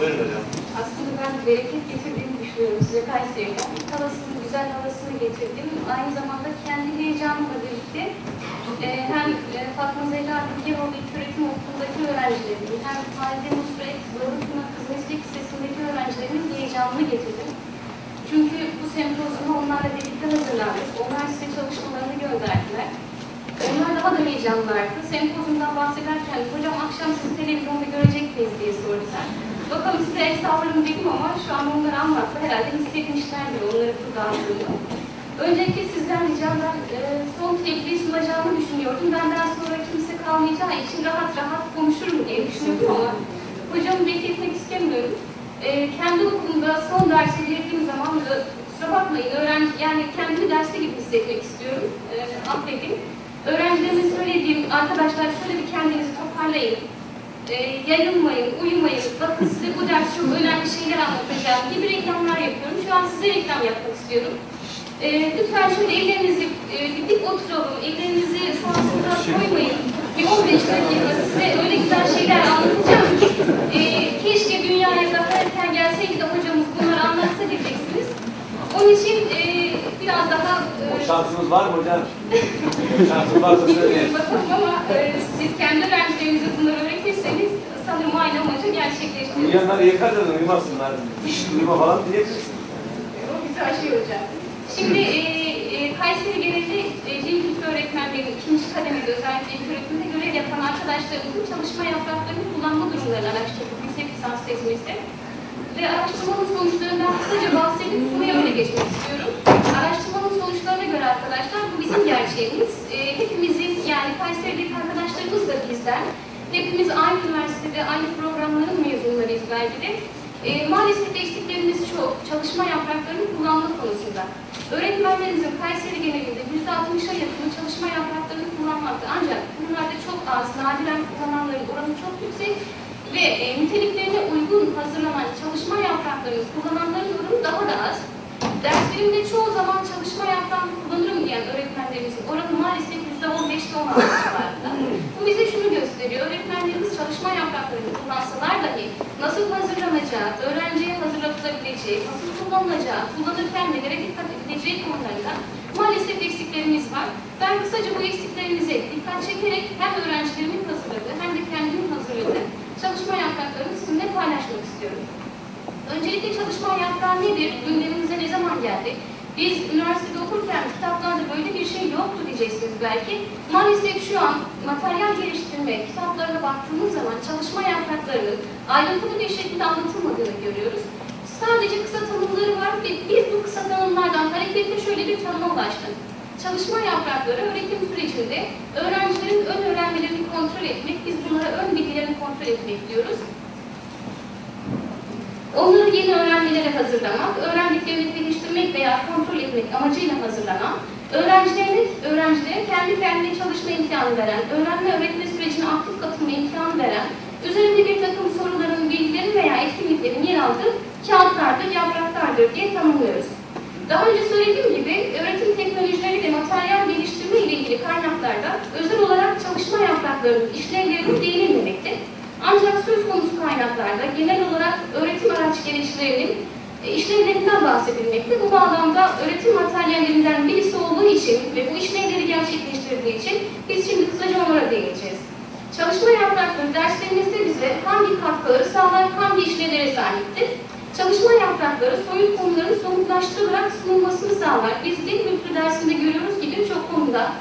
Buyurun hocam. Aslında ben bereket getirdiğini düşünüyorum size Kayseri'de. Havasını, güzel havasını getirdim. Aynı zamanda kendi heyecanımla birlikte e, hem e, Fatma Zehra Bilgeroğlu İlköğretim Okulu'ndaki öğrencilerimin hem Halide Nusret, Doğru Pınar Kız Meslek Lisesi'ndeki öğrencilerimin heyecanını getirdim. Çünkü bu sempozyumu onlarla birlikte hazırlandık. Onlar size çalışmalarını gönderdiler. Onlar daha da heyecanlardı. Sempozyumdan bahsederken hocam akşam sizi televizyonda görecek miyiz diye sordular. Bakalım size sallarım dedim ama şu an onları anlattı. Herhalde hissetmişlerdir onları burada aldığımı. Öncelikle sizden ricam ben e, son tebliğ sunacağımı düşünüyordum. Benden sonra kimse kalmayacağı için rahat rahat konuşurum diye düşünüyordum ama hocamı bekletmek istemiyorum. E, kendi okulumda son derse girdiğim zaman e, kusura bakmayın öğrenci yani kendimi derste gibi hissetmek istiyorum. E, affedin. Öğrencilerime söylediğim arkadaşlar şöyle bir kendinizi toparlayın. E, yayılmayın, uyumayın. Bakın size bu ders çok önemli şeyler anlatacağım gibi reklamlar yapıyorum. Şu an size reklam yapmak istiyorum. E, lütfen şöyle ellerinizi e, dik oturalım, ellerinizi sağa sola koymayın. Bir 15 dakika size öyle güzel şeyler anlatacağım e, keşke dünyaya daha erken gelseydi de hocamız bunları anlatsa diyeceksiniz. Onun için e, biraz daha e, O şansınız var mı hocam? Şansınız varsa söyleyin. Bakalım ama e, siz kendi sanırım aynı amacı gerçekleştirir. Uyuyanlar yıkar da uyumasınlar. Hiç uyuma falan diyeceksiniz. O güzel şey hocam. Şimdi e, e, Kayseri genelinde e, dil kültürü öğretmenlerinin ikinci kademede özellikle ilk öğretimde görev yapan arkadaşlarımızın çalışma yapraklarını kullanma durumlarını araştırdık yüksek lisans tezimizde. Ve araştırmanın sonuçlarından kısaca bahsedip konuya öyle geçmek istiyorum. Araştırmanın sonuçlarına göre arkadaşlar bu bizim gerçeğimiz. E, Hepimiz aynı üniversitede, aynı programların mezunlarıyız belki de. E, maalesef eksiklerimiz çok. Çalışma yapraklarını kullanma konusunda. Öğretmenlerimizin Kayseri genelinde %60'a yakın çalışma yapraklarını kullanmakta. Ancak bunlarda çok az, nadiren kullananların oranı çok yüksek ve e, niteliklerine uygun hazırlanan çalışma yapraklarını kullananların oranı daha da az. Derslerimde çoğu zaman çalışma yaprağını kullanırım diyen öğretmenlerimizin oranı maalesef %15'te 16 civarında. Bu bize şunu gösteriyor. Öğretmenlerimiz çalışma yapraklarını kullansalar dahi nasıl hazırlanacağı, öğrenciye hazırlatılabileceği, nasıl kullanılacağı, kullanırken nelere dikkat edileceği konularında maalesef eksiklerimiz var. Ben kısaca bu eksiklerimize dikkat çekerek hem öğrencilerimin hazırladığı hem de kendimin hazırladığı çalışma yapraklarını sizinle paylaşmak istiyorum. Öncelikle çalışma yaprağı nedir? Gündemimize ne zaman geldi? Biz üniversitede okurken kitaplarda böyle bir şey yoktu diyeceksiniz belki. Maalesef şu an materyal geliştirme kitaplarına baktığımız zaman çalışma yapraklarının ayrıntılı bir şekilde anlatılmadığını görüyoruz. Sadece kısa tanımları var ve biz bu kısa tanımlardan hareketle şöyle bir tanıma ulaştık. Çalışma yaprakları öğretim sürecinde öğrencilerin ön öğrenmelerini kontrol etmek, biz bunlara ön bilgilerini kontrol etmek diyoruz. Onları yeni öğrenmelere hazırlamak, öğrendiklerini geliştirmek veya kontrol etmek amacıyla hazırlanan, öğrencilerin, öğrencilere kendi kendine çalışma imkanı veren, öğrenme öğretme sürecine aktif katılma imkanı veren, üzerinde bir takım soruların, bilgilerin veya etkinliklerin yer aldığı diye tanımlıyoruz. Daha önce söylediğim gibi öğretim teknolojileri ve materyal geliştirme ile ilgili kaynaklarda özel olarak çalışma yapraklarının işlevlerine değinilmemekte. Ancak söz konusu kaynaklarda genel olarak öğretim araç gereçlerinin e, işlevlerinden bahsedilmekte. Bu bağlamda öğretim materyallerinden birisi olduğu için ve bu işlevleri gerçekleştirdiği için biz şimdi kısaca onlara değineceğiz. Çalışma yaprakları derslerimizde bize hangi katkıları sağlar, hangi işlevlere sahiptir? Çalışma yaprakları soyut konuların somutlaştırılarak sunulmasını sağlar. Biz dil kültürü dersinde görüyoruz ki birçok konuda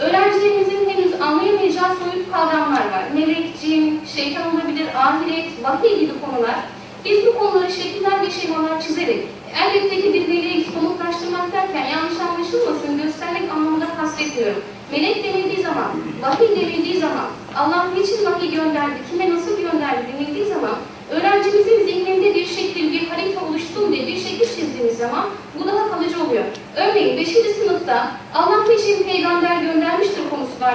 öğrencilerimizin henüz anlayamayacağı soyut kavramlar var. Melek, cin, şeytan olabilir, ahiret, vahiy gibi konular. Biz bu konuları şekiller ve şemalar çizerek elbette ki bir veliyi somutlaştırmak derken yanlış anlaşılmasın göstermek anlamında kastetmiyorum. Melek denildiği zaman, vahiy denildiği zaman, Allah niçin vahiy gönderdi, kime nasıl gönderdi denildiği zaman öğrencimizin zihninde bir şekil, bir harita oluşsun diye bir şekil çizdiğimiz zaman bu daha kalıcı oluyor. Örneğin 5. sınıfta Allah niçin peygamber göndermiştir konusu var.